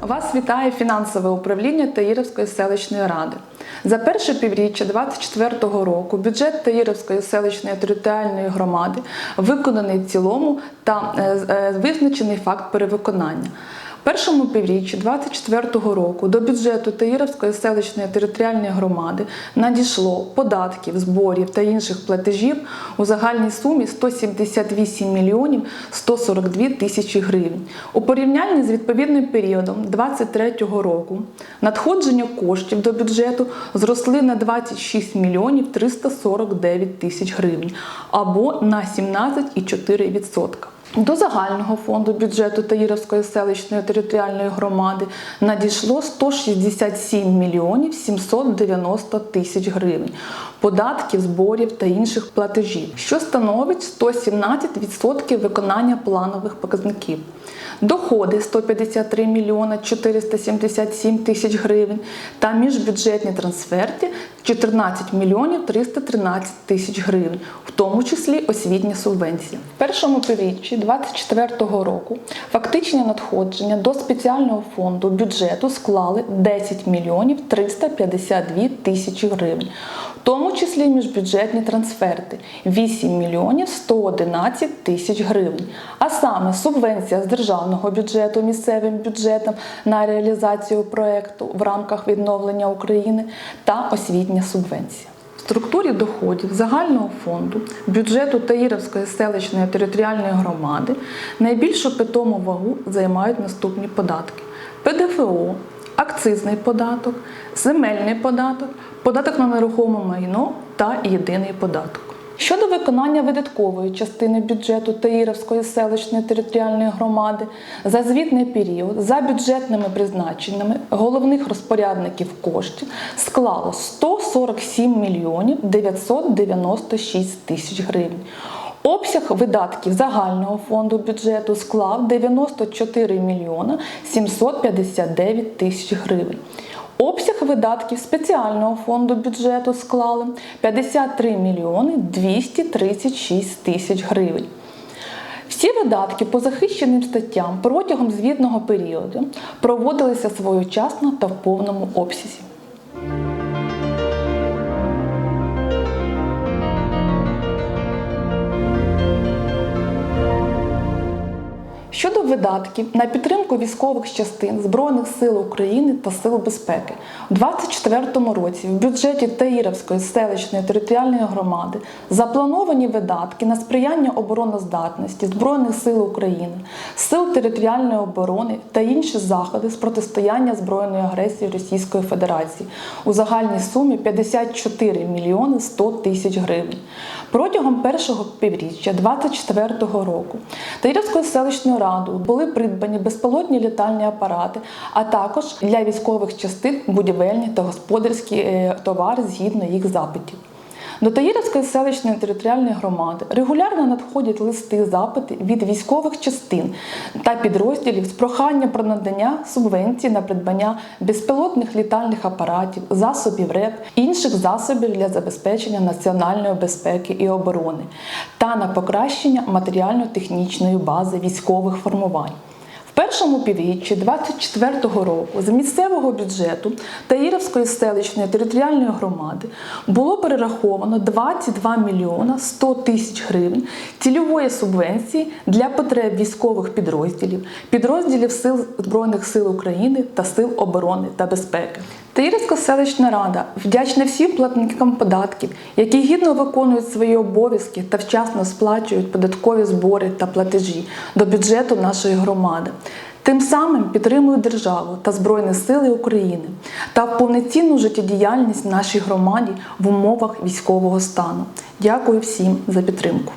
Вас вітає фінансове управління Таїровської селищної ради. За перше півріччя 2024 року бюджет Таїровської селищної територіальної громади виконаний в цілому та е, е, визначений факт перевиконання. Першому півріччі 2024 року до бюджету Таїровської селищної територіальної громади надійшло податків, зборів та інших платежів у загальній сумі 178 мільйонів 142 тисячі гривень. У порівнянні з відповідним періодом 2023 року надходження коштів до бюджету зросли на 26 мільйонів 349 тисяч гривень або на 17,4%. До загального фонду бюджету Таїровської селищної територіальної громади надійшло 167 мільйонів 790 тисяч гривень податків, зборів та інших платежів, що становить 117% виконання планових показників. Доходи 153 мільйона 477 тисяч гривень та міжбюджетні трансферти 14 мільйонів 313 тисяч гривень, в тому числі освітня субвенція. В першому півріччі 2024 року фактичні надходження до спеціального фонду бюджету склали 10 мільйонів 352 тисячі гривень, в тому числі міжбюджетні трансферти 8 мільйонів 111 тисяч гривень, а саме субвенція з державного бюджету місцевим бюджетам на реалізацію проекту в рамках відновлення України та освітня субвенція. В структурі доходів загального фонду бюджету Таїровської селищної територіальної громади найбільшу питому вагу займають наступні податки: ПДФО, акцизний податок, земельний податок, податок на нерухоме майно та єдиний податок. Щодо виконання видаткової частини бюджету Таїровської селищної територіальної громади за звітний період за бюджетними призначеннями головних розпорядників коштів склало 147 мільйонів 996 тисяч гривень. Обсяг видатків загального фонду бюджету склав 94 мільйона 759 тисяч гривень. Обсяг видатків спеціального фонду бюджету склали 53 мільйони 236 тисяч гривень. Всі видатки по захищеним статтям протягом звітного періоду проводилися своєчасно та в повному обсязі. Щодо видатків на підтримку військових частин Збройних сил України та Сил безпеки у 2024 році в бюджеті Таїровської селищної територіальної громади заплановані видатки на сприяння обороноздатності Збройних сил України, сил територіальної оборони та інші заходи з протистояння збройної агресії Російської Федерації у загальній сумі 54 мільйони 100 тисяч гривень. Протягом першого півріччя 2024 року Таїровською селищною радою були придбані безпілотні літальні апарати, а також для військових частин будівельні та господарські е, товари згідно їх запитів. До Таїровської селищної територіальної громади регулярно надходять листи запити від військових частин та підрозділів з проханням про надання субвенцій на придбання безпілотних літальних апаратів, засобів РЕП, інших засобів для забезпечення національної безпеки і оборони та на покращення матеріально-технічної бази військових формувань. Першому півріччі 2024 року з місцевого бюджету Таїровської селищної територіальної громади було перераховано 22 мільйона 100 тисяч гривень цільової субвенції для потреб військових підрозділів, підрозділів Сил Збройних сил України та Сил оборони та безпеки. Таїровська селищна рада вдячна всім платникам податків, які гідно виконують свої обов'язки та вчасно сплачують податкові збори та платежі до бюджету нашої громади. Тим самим підтримують державу та Збройні Сили України та повноцінну життєдіяльність нашій громаді в умовах військового стану. Дякую всім за підтримку.